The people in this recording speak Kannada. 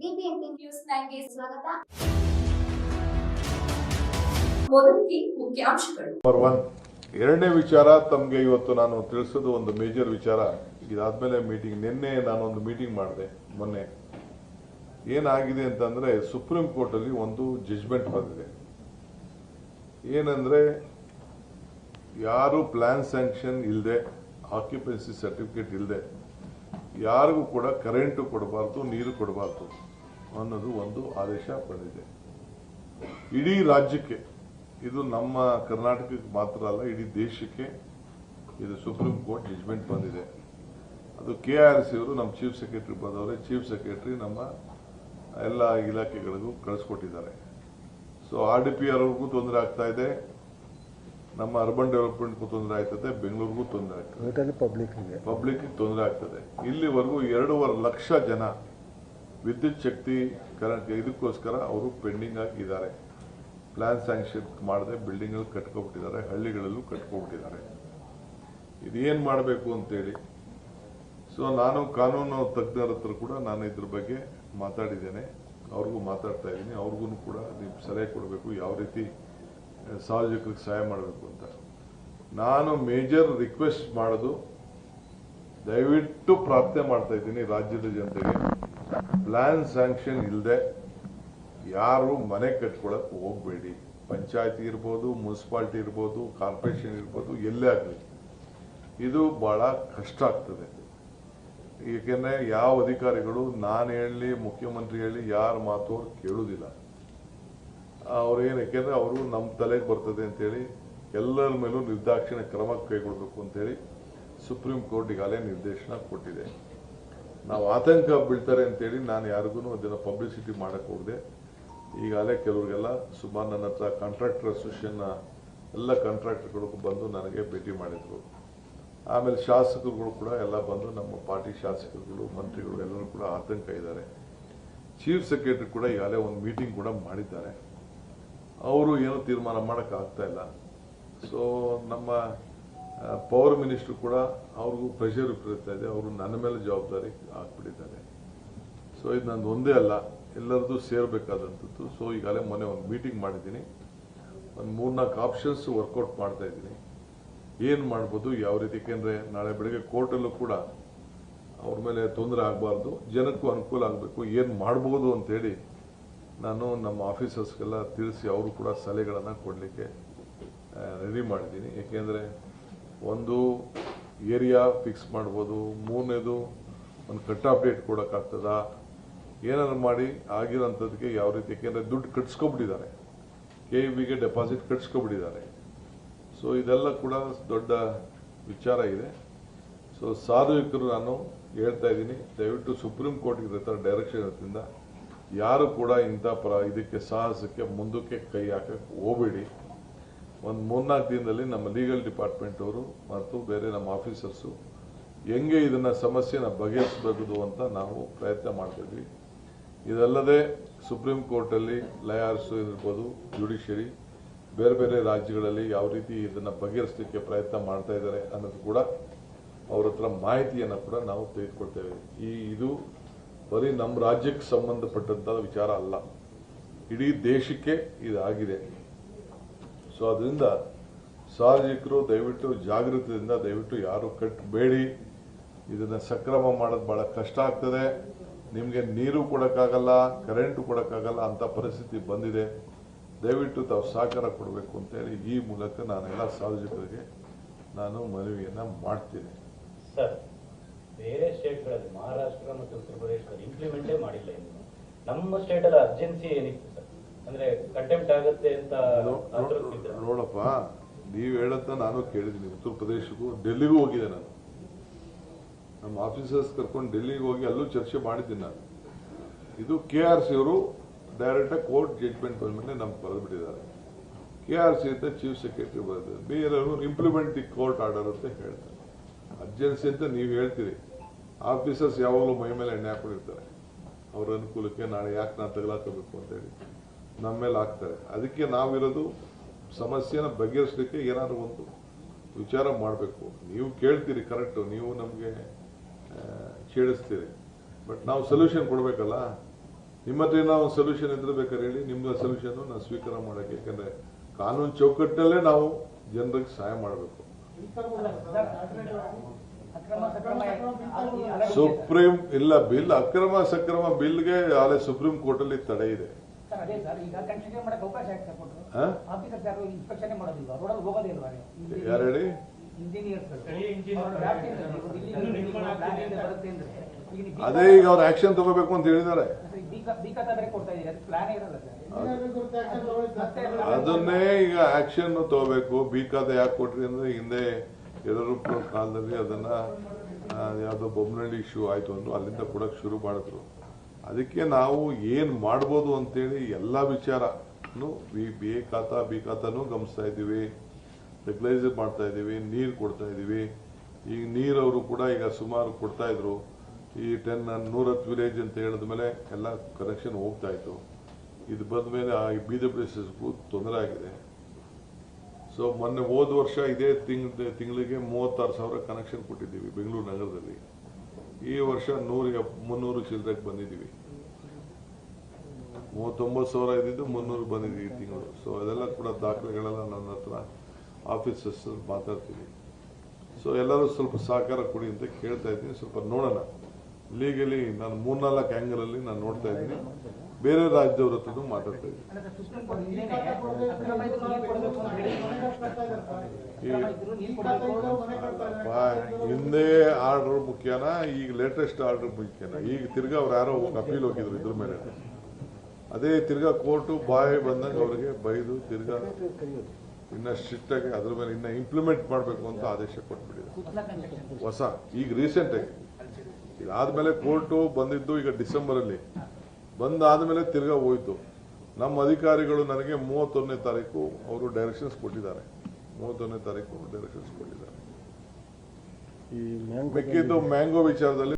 ನ್ಯೂಸ್ ಸ್ವಾಗತ. ಎರಡನೇ ವಿಚಾರ ತಮಗೆ ಇವತ್ತು ನಾನು ತಿಳಿಸೋದು ಒಂದು ಮೇಜರ್ ವಿಚಾರ. ಇದಾದ್ಮೇಲೆ ಮೀಟಿಂಗ್ ನಿನ್ನೆ ನಾನು ಒಂದು ಮೀಟಿಂಗ್ ಮಾಡಿದೆ, ಮೊನ್ನೆ. ಏನಾಗಿದೆ ಅಂತಂದ್ರೆ ಸುಪ್ರೀಂ ಕೋರ್ಟ್ ಅಲ್ಲಿ ಒಂದು ಜಜ್ಮೆಂಟ್ ಬಂದಿದೆ. ಏನಂದ್ರೆ, ಯಾರು ಪ್ಲಾನ್ ಸ್ಯಾಂಕ್ಷನ್ ಇಲ್ಲದೆ ಆಕ್ಯುಪೆನ್ಸಿ ಸರ್ಟಿಫಿಕೇಟ್ ಇಲ್ಲದೆ ಯಾರಿಗೂ ಕೂಡ ಕರೆಂಟು ಕೊಡಬಾರ್ದು, ನೀರು ಕೊಡಬಾರ್ದು ಅನ್ನೋದು ಒಂದು ಆದೇಶ ಬಂದಿದೆ. ಇಡೀ ರಾಜ್ಯಕ್ಕೆ, ಇದು ನಮ್ಮ ಕರ್ನಾಟಕಕ್ಕೆ ಮಾತ್ರ ಅಲ್ಲ, ಇಡೀ ದೇಶಕ್ಕೆ ಇದು ಸುಪ್ರೀಂ ಕೋರ್ಟ್ ಜಜ್ಮೆಂಟ್ ಬಂದಿದೆ. ಅದು ಕೆ ಆರ್ ಸಿ ಅವರು ನಮ್ಮ ಚೀಫ್ ಸೆಕ್ರೆಟರಿ ಬಂದವರೆ ಚೀಫ್ ಸೆಕ್ರೆಟರಿ ನಮ್ಮ ಎಲ್ಲ ಇಲಾಖೆಗಳಿಗೂ ಕಳಿಸ್ಕೊಟ್ಟಿದ್ದಾರೆ. ಸೊ ಆರ್ ಡಿ ಪಿ ಅವ್ರಿಗೂ ತೊಂದರೆ ಆಗ್ತಾ ಇದೆ. ನಮ್ಮ ಅರ್ಬನ್ ಡೆವಲಪ್ಮೆಂಟ್ಗೂ ತೊಂದರೆ ಆಗ್ತದೆ ಬೆಂಗಳೂರಿಗೂ ತೊಂದರೆ ಆಗ್ತದೆ. ಪಬ್ಲಿಕ್ ಪಬ್ಲಿಕ್ಗೆ ಪಬ್ಲಿಕ್ ತೊಂದರೆ ಆಗ್ತದೆ. ಇಲ್ಲಿವರೆಗೂ ಎರಡೂವರೆ ಲಕ್ಷ ಜನ ವಿದ್ಯುತ್ ಶಕ್ತಿ ಕರೆಂಟ್ ಇದಕ್ಕೋಸ್ಕರ ಅವರು ಪೆಂಡಿಂಗ್ ಆಗಿದ್ದಾರೆ ಪ್ಲಾನ್ ಸ್ಯಾಂಕ್ಷನ್ ಮಾಡದೆ ಬಿಲ್ಡಿಂಗ್ ಕಟ್ಕೊಬಿಟ್ಟಿದ್ದಾರೆ ಹಳ್ಳಿಗಳಲ್ಲೂ ಕಟ್ಕೊಬಿಟ್ಟಿದ್ದಾರೆ. ಇದೇನ್ ಮಾಡಬೇಕು ಅಂತೇಳಿ. ಸೊ ನಾನು ಕಾನೂನು ತಜ್ಞರ ಹತ್ರ ಕೂಡ ನಾನು ಇದ್ರ ಬಗ್ಗೆ ಮಾತಾಡಿದ್ದೇನೆ. ಅವ್ರಿಗೂ ಮಾತಾಡ್ತಾ ಇದ್ದೀನಿ. ಅವ್ರಿಗೂ ಕೂಡ ನೀವು ಸಲಹೆ ಕೊಡಬೇಕು. ಯಾವ ರೀತಿ ಸಾರ್ವಜನಿಕರಿಗೆ ಸಹಾಯ ಮಾಡಬೇಕು ಅಂತ. ನಾನು ಮೇಜರ್ ರಿಕ್ವೆಸ್ಟ್ ಮಾಡೋದು, ದಯವಿಟ್ಟು ಪ್ರಾರ್ಥನೆ ಮಾಡ್ತಾ ಇದ್ದೀನಿ ರಾಜ್ಯದ ಜನತೆಗೆ. ಪ್ಲಾನ್ ಸ್ಯಾಂಕ್ಷನ್ ಇಲ್ಲದೆ ಯಾರು ಮನೆ ಕಟ್ಕೊಳಕ್ ಹೋಗ್ಬೇಡಿ. ಪಂಚಾಯತಿ ಇರ್ಬೋದು ಮುನ್ಸಿಪಾಲ್ಟಿ ಇರ್ಬೋದು ಕಾರ್ಪೊರೇಷನ್ ಇರ್ಬೋದು, ಎಲ್ಲೇ ಆಗಲಿ. ಇದು ಬಹಳ ಕಷ್ಟ ಆಗ್ತದೆ. ಏಕೆಂದರೆ ಯಾವ ಅಧಿಕಾರಿಗಳು, ನಾನು ಹೇಳಿ ಮುಖ್ಯಮಂತ್ರಿ ಹೇಳಿ ಯಾರ ಮಾತು ಅವ್ರು ಕೇಳುವುದಿಲ್ಲ ಅವ್ರೇನು ಯಾಕೆಂದ್ರೆ ಅವರು ನಮ್ಮ ತಲೆಗೆ ಬರ್ತದೆ ಅಂತೇಳಿ ಎಲ್ಲರ ಮೇಲೂ ನಿರ್ದಾಕ್ಷಿಣ್ಯ ಕ್ರಮ ಕೈಗೊಳ್ಬೇಕು ಅಂತೇಳಿ ಸುಪ್ರೀಂ ಕೋರ್ಟ್ ಈಗಾಗಲೇ ನಿರ್ದೇಶನ ಕೊಟ್ಟಿದೆ. ನಾವು ಆತಂಕ ಬೀಳ್ತಾರೆ ಅಂತೇಳಿ ನಾನು ಯಾರಿಗೂ ಅದನ್ನು ಪಬ್ಲಿಸಿಟಿ ಮಾಡಕ್ಕೆ ಹೋಗದೆ, ಈಗಾಗಲೇ ಕೆಲವರಿಗೆಲ್ಲ ಸುಮಾರು ನನ್ನ ಹತ್ರ ಕಾಂಟ್ರಾಕ್ಟರ್ ಅಸೋಸಿಯೇಷನ್ನ ಎಲ್ಲ ಕಾಂಟ್ರಾಕ್ಟರ್ಗಳಿಗೂ ಬಂದು ನನಗೆ ಭೇಟಿ ಮಾಡಿದರು. ಆಮೇಲೆ ಶಾಸಕರುಗಳು ಕೂಡ ಎಲ್ಲ ಬಂದು ನಮ್ಮ ಪಾರ್ಟಿ ಶಾಸಕರುಗಳು, ಮಂತ್ರಿಗಳು ಎಲ್ಲರೂ ಕೂಡ ಆತಂಕ ಇದ್ದಾರೆ. ಚೀಫ್ ಸೆಕ್ರೆಟರಿ ಕೂಡ ಈಗಾಗಲೇ ಒಂದು ಮೀಟಿಂಗ್ ಕೂಡ ಮಾಡಿದ್ದಾರೆ. ಅವರು ಏನು ತೀರ್ಮಾನ ಮಾಡಕ್ ಆಗ್ತಾ ಇಲ್ಲ. ಸೊ ನಮ್ಮ ಪವರ್ ಮಿನಿಸ್ಟರ್ ಕೂಡ ಅವ್ರಿಗೂ ಪ್ರೆಷರ್ ಬೀಳ್ತಾ ಇದೆ. ಅವರು ನನ್ನ ಮೇಲೆ ಜವಾಬ್ದಾರಿ ಹಾಕ್ಬಿಟ್ಟಿದ್ದಾರೆ. ಸೊ ಇದು ನಂದು ಒಂದೇ ಅಲ್ಲ, ಎಲ್ಲರದ್ದು ಸೇರಬೇಕಾದಂಥದ್ದು. ಸೊ ಈಗಾಗಲೇ ಮೊನ್ನೆ ಒಂದು ಮೀಟಿಂಗ್ ಮಾಡಿದ್ದೀನಿ. ಒಂದು ಮೂರ್ನಾಲ್ಕು ಆಪ್ಷನ್ಸ್ ವರ್ಕೌಟ್ ಮಾಡ್ತಾ ಇದ್ದೀನಿ. ಏನು ಮಾಡ್ಬೋದು, ಯಾವ ರೀತಿ ಏಕೆಂದರೆ ನಾಳೆ ಬೆಳಗ್ಗೆ ಕೋರ್ಟಲ್ಲೂ ಕೂಡ ಅವ್ರ ಮೇಲೆ ತೊಂದರೆ ಆಗಬಾರ್ದು. ಜನಕ್ಕೂ ಅನುಕೂಲ ಆಗಬೇಕು. ಏನು ಮಾಡ್ಬೋದು ಅಂತೇಳಿ ನಾನು ನಮ್ಮ ಆಫೀಸರ್ಸ್ಗೆಲ್ಲ ತಿಳಿಸಿ ಅವರು ಕೂಡ ಸಲಹೆಗಳನ್ನು ಕೊಡಲಿಕ್ಕೆ ರೆಡಿ ಮಾಡಿದ್ದೀನಿ. ಏಕೆಂದರೆ ಒಂದು ಏರಿಯಾ ಫಿಕ್ಸ್ ಮಾಡ್ಬೋದು, ಮೂರನೇದು ಒಂದು ಕಟ್ ಅಪ್ಡೇಟ್ ಡೇಟ್ ಕೊಡೋಕ್ಕಾಗ್ತದಾ ಏನಾದ್ರು ಮಾಡಿ ಆಗಿರೋಂಥದ್ದಕ್ಕೆ ಯಾವ ರೀತಿ? ಏಕೆಂದರೆ ದುಡ್ಡು ಕಟ್ಸ್ಕೊಬಿಟ್ಟಿದ್ದಾರೆ. ಕೆ ಇ ಬಿಗೆ ಡೆಪಾಸಿಟ್ ಕಟ್ಸ್ಕೊಬಿಟ್ಟಿದ್ದಾರೆ. ಸೊ ಇದೆಲ್ಲ ಕೂಡ ದೊಡ್ಡ ವಿಚಾರ ಇದೆ. ಸೊ ಸಾರ್ವಜನಿಕರು ನಾನು ಹೇಳ್ತಾ ಇದ್ದೀನಿ, ದಯವಿಟ್ಟು ಸುಪ್ರೀಂ ಕೋರ್ಟ್ಗೆ ಡೈರೆಕ್ಷನ್ ಇರೋದ್ರಿಂದ ಯಾರು ಕೂಡ ಇಂಥ ಪ್ರ ಇದಕ್ಕೆ ಸಾಹಸಕ್ಕೆ ಮುಂದಕ್ಕೆ ಕೈ ಹಾಕಕ್ಕೆ ಹೋಗಬೇಡಿ. ಒಂದು ಮೂರ್ನಾಲ್ಕು ದಿನದಲ್ಲಿ ನಮ್ಮ ಲೀಗಲ್ ಡಿಪಾರ್ಟ್ಮೆಂಟ್ ಅವರು ಮತ್ತು ಬೇರೆ ನಮ್ಮ ಆಫೀಸರ್ಸು ಹೆಂಗೆ ಇದನ್ನು ಸಮಸ್ಯೆನ ಬಗೆಹರಿಸಬಹುದು ಅಂತ ನಾವು ಪ್ರಯತ್ನ ಮಾಡ್ತಿದ್ವಿ. ಇದಲ್ಲದೆ ಸುಪ್ರೀಂ ಕೋರ್ಟಲ್ಲಿ ಲಯಾರ್ಸು ಇರ್ಬೋದು ಜುಡಿಷರಿ ಬೇರೆ ಬೇರೆ ರಾಜ್ಯಗಳಲ್ಲಿ ಯಾವ ರೀತಿ ಇದನ್ನು ಬಗೆಹರಿಸಲಿಕ್ಕೆ ಪ್ರಯತ್ನ ಮಾಡ್ತಾ ಇದ್ದಾರೆ ಅನ್ನೋದು ಕೂಡ ಅವ್ರ ಹತ್ರ ಮಾಹಿತಿಯನ್ನು ಕೂಡ ನಾವು ತೆಗೆದುಕೊಳ್ತೇವೆ ಈ ಇದು ಬರೀ ನಮ್ಮ ರಾಜ್ಯಕ್ಕೆ ಸಂಬಂಧಪಟ್ಟಂತ ವಿಚಾರ ಅಲ್ಲ. ಇಡೀ ದೇಶಕ್ಕೆ ಇದಾಗಿದೆ. ಸೊ ಅದರಿಂದ ಸಾರ್ವಜನಿಕರು ದಯವಿಟ್ಟು ಜಾಗೃತದಿಂದ ದಯವಿಟ್ಟು ಯಾರು ಕಟ್ಟಬೇಡಿ. ಇದನ್ನ ಸಕ್ರಮ ಮಾಡೋದು ಬಹಳ ಕಷ್ಟ ಆಗ್ತದೆ. ನಿಮಗೆ ನೀರು ಕೊಡೋಕ್ಕಾಗಲ್ಲ ಕರೆಂಟು ಕೊಡೋಕ್ಕಾಗಲ್ಲ ಅಂತ ಪರಿಸ್ಥಿತಿ ಬಂದಿದೆ. ದಯವಿಟ್ಟು ತಾವು ಸಹಕಾರ ಕೊಡಬೇಕು ಅಂತೇಳಿ ಈ ಮೂಲಕ ನಾನೆಲ್ಲ ಸಾರ್ವಜನಿಕರಿಗೆ ನಾನು ಮನವಿಯನ್ನ ಮಾಡ್ತೀನಿ. ಸರ್ ಬೇರೆ ಸ್ಟೇಟ್ಗಳಲ್ಲಿ ಮಹಾರಾಷ್ಟ್ರ ಮತ್ತು ಉತ್ತರ ಪ್ರದೇಶದಲ್ಲಿ ಇಂಪ್ಲಿಮೆಂಟೇ ಮಾಡಿಲ್ಲ ಇನ್ನು. ನಮ್ಮ ಸ್ಟೇಟ್ ಅಲ್ಲಿ ಅರ್ಜೆನ್ಸಿ ಏನಿತ್ತು ಸರ್? ಅಂದ್ರೆ ಕಂಟೆಂಪ್ಟ್ ಆಗುತ್ತೆ ಅಂತ ನೋಡಪ್ಪ ನೀವು ಹೇಳತ್ತ ನಾನು ಕೇಳಿದ್ದೀನಿ. ಉತ್ತರ ಪ್ರದೇಶಕ್ಕೂ ಡೆಲ್ಲಿಗೂ ಹೋಗಿದೆ ನಾನು. ನಮ್ಮ ಆಫೀಸರ್ಸ್ ಕರ್ಕೊಂಡು ಡೆಲ್ಲಿಗೆ ಹೋಗಿ ಅಲ್ಲೂ ಚರ್ಚೆ ಮಾಡಿದ್ದೀನಿ ನಾನು. ಇದು ಕೆ ಆರ್ ಸಿ ಅವರು ಡೈರೆಕ್ಟಾಗಿ ಕೋರ್ಟ್ ಜಡ್ಜ್ಮೆಂಟ್ ಬಂದ್ಮೇಲೆ ನಮ್ಗೆ ಬರೆದ್ಬಿಟ್ಟಿದ್ದಾರೆ. ಕೆ ಆರ್ ಸಿ ಅಂತ ಚೀಫ್ ಸೆಕ್ರೆಟರಿ ಬರೆದಿದ್ದಾರೆ. ಬೇರೆಯವರು ಇಂಪ್ಲಿಮೆಂಟ್ ದಿ ಕೋರ್ಟ್ ಆರ್ಡರ್ ಅಂತ ಹೇಳ್ತಾರೆ. ಅರ್ಜೆನ್ಸಿ ಅಂತ ನೀವು ಹೇಳ್ತೀರಿ. ಆಫೀಸರ್ಸ್ ಯಾವಾಗಲೂ ಮೈ ಮೇಲೆ ಎಣ್ಣೆ ಹಾಕೊಂಡಿರ್ತಾರೆ. ಅವ್ರ ಅನುಕೂಲಕ್ಕೆ ನಾಳೆ ಯಾಕೆ ನಾನು ತಗಲಾಕಬೇಕು ಅಂತೇಳಿ ನಮ್ಮ ಮೇಲೆ ಹಾಕ್ತಾರೆ. ಅದಕ್ಕೆ ನಾವಿರೋದು ಸಮಸ್ಯೆನ ಬಗೆಹರಿಸಲಿಕ್ಕೆ ಏನಾದರೂ ಒಂದು ವಿಚಾರ ಮಾಡಬೇಕು. ನೀವು ಕೇಳ್ತೀರಿ ಕರೆಕ್ಟು ನೀವು ನಮಗೆ ಛೇಡಿಸ್ತೀರಿ. ಬಟ್ ನಾವು ಸೊಲ್ಯೂಷನ್ ಕೊಡಬೇಕಲ್ಲ? ನಿಮ್ಮ ಹತ್ರ ಒಂದು ಸೊಲ್ಯೂಷನ್ ಇದ್ರೆ ಬೇಕಾದ್ರೆ ಹೇಳಿ. ನಿಮ್ಮ ಸೊಲ್ಯೂಷನ್ನು ನಾನು ಸ್ವೀಕಾರ ಮಾಡೋಕ್ಕೆ. ಯಾಕಂದರೆ ಕಾನೂನು ಚೌಕಟ್ಟಲ್ಲೇ ನಾವು ಜನರಿಗೆ ಸಹಾಯ ಮಾಡಬೇಕು. ಸುಪ್ರೀಂ ಇಲ್ಲ ಬಿಲ್ ಅಕ್ರಮ ಸಕ್ರಮ ಬಿಲ್ಗೆ ಆಲೆ ಸುಪ್ರೀಂ ಕೋರ್ಟ್ ಅಲ್ಲಿ ತಡೆ ಇದೆ. ಸರ್ ಅದೇ ಸರ್ ಈಗ ಯಾರು ಹೇಳಿ? ಅದೇ ಅವ್ರು ಆಕ್ಷನ್ ತಗೋಬೇಕು ಅಂತ ಹೇಳಿದ್ದಾರೆ. ಅದನ್ನೇ ಈಗ ಆಕ್ಷನ್ ತಗೋಬೇಕು. ಬೇಕಾದ ಯಾಕೆ ಕೊಟ್ರಿ ಅಂದ್ರೆ ಹಿಂದೆ ಯಡಿಯೂರಪ್ಪ ಕಾಲದಲ್ಲಿ ಅದನ್ನು ಯಾವುದೋ ಬೊಮ್ಮನಹಳ್ಳಿ ಇಶ್ಯೂ ಆಯಿತು ಅಂದರು, ಅಲ್ಲಿಂದ ಕೊಡೋಕ್ಕೆ ಶುರು ಮಾಡಿದ್ರು. ಅದಕ್ಕೆ ನಾವು ಏನು ಮಾಡ್ಬೋದು ಅಂತೇಳಿ ಎಲ್ಲ ವಿಚಾರನು B B, A khata, B ಖಾತನೂ ಗಮನಿಸ್ತಾ ಇದ್ದೀವಿ. ರೆಗ್ಯುಲೈಸರ್ ಮಾಡ್ತಾ ಇದ್ದೀವಿ, ನೀರು ಕೊಡ್ತಾ ಇದ್ದೀವಿ. ಈಗ ನೀರವರು ಕೂಡ ಈಗ ಸುಮಾರು ಕೊಡ್ತಾ ಇದ್ರು. ಈ ಟೆನ್ ನೂರತ್ತು ವಿಲೇಜ್ ಅಂತ ಹೇಳಿದ ಮೇಲೆ ಎಲ್ಲ ಕನೆಕ್ಷನ್ ಹೋಗ್ತಾ ಇತ್ತು. ಇದು ಬಂದ ಮೇಲೆ ಆ ಬೀದಿ ಪ್ಲೇಸಸ್ಗೂ ತೊಂದರೆ ಆಗಿದೆ. ಸೊ ಮೊನ್ನೆ ಹೋದ ವರ್ಷ ಇದೇ ತಿಂಗ್, ತಿಂಗಳಿಗೆ ಮೂವತ್ತಾರು ಸಾವಿರ ಕನೆಕ್ಷನ್ ಕೊಟ್ಟಿದ್ದೀವಿ, ಬೆಂಗಳೂರು ನಗರದಲ್ಲಿ. ಈ ವರ್ಷ ನೂರಿಗೆ ಮುನ್ನೂರು ಚಿಲ್ಲರೆಗೆ ಬಂದಿದ್ದೀವಿ. ಮೂವತ್ತೊಂಬತ್ತು ಸಾವಿರ ಇದ್ದಿದ್ದು ಮುನ್ನೂರು ಬಂದಿದ್ದೀವಿ ಈ ತಿಂಗಳು. ಸೊ ಅದೆಲ್ಲ ಕೂಡ ದಾಖಲೆಗಳೆಲ್ಲ ನನ್ನ ಹತ್ರ ಆಫೀಸಸ್ ಮಾತಾಡ್ತೀವಿ ಸೊ ಎಲ್ಲರೂ ಸ್ವಲ್ಪ ಸಹಕಾರ ಕೊಡಿ ಅಂತ ಕೇಳ್ತಾ ಇದ್ದೀನಿ. ಸ್ವಲ್ಪ ನೋಡೋಣ. ಲೀಗಲಿ ನಾನು ಮೂರ್ನಾಲ್ಕು ಆ್ಯಂಗಲಲ್ಲಿ ನಾನು ನೋಡ್ತಾ ಇದ್ದೀನಿ. ಬೇರೆ ರಾಜ್ಯದವ್ರ ಹತ್ರನೂ ಮಾತಾಡ್ತಾ ಇದ್ದೀನಿ. ಹಿಂದೆ ಆರ್ಡರ್ ಮುಖ್ಯನ ಈಗ ಲೇಟೆಸ್ಟ್ ಆರ್ಡರ್ ಮುಖ್ಯನ. ಈಗ ತಿರ್ಗಾ ಅವ್ರು ಯಾರೋ ಅಪೀಲ್ ಹೋಗಿದ್ರು ಇದ್ರ ಮೇಲೆ. ಅದೇ ತಿರ್ಗಾ ಕೋರ್ಟು ಬಾಯ್ ಬಂದಾಗ ಅವ್ರಿಗೆ ಬೈದು ತಿರ್ಗಾ ಇನ್ನ ಸ್ಟ್ರಿಕ್ಟ್ ಆಗಿ ಅದ್ರ ಮೇಲೆ ಇನ್ನ ಇಂಪ್ಲಿಮೆಂಟ್ ಮಾಡಬೇಕು ಅಂತ ಆದೇಶ ಕೊಟ್ಬಿಟ್ಟಿದೆ. ಹೊಸ ಈಗ ರೀಸೆಂಟ್ ಆಗಿ. ಇದಾದ್ಮೇಲೆ ಕೋರ್ಟು ಬಂದಿದ್ದು ಈಗ ಡಿಸೆಂಬರ್ ಅಲ್ಲಿ ಬಂದಾದ್ಮೇಲೆ ತಿರ್ಗಾ ಹೋಯ್ತು. ನಮ್ಮ ಅಧಿಕಾರಿಗಳು ನನಗೆ ಮೂವತ್ತೊಂದನೇ ತಾರೀಕು ಅವರು ಡೈರೆಕ್ಷನ್ಸ್ ಕೊಟ್ಟಿದ್ದಾರೆ. ಮೂವತ್ತೊಂದನೇ ತಾರೀಕು ಡೈರೆಕ್ಷನ್ಸ್ ಕೊಟ್ಟಿದ್ದಾರೆ. ಈ ಮಿಕ್ಕಿದ್ದು ಮ್ಯಾಂಗೋ ವಿಚಾರದಲ್ಲಿ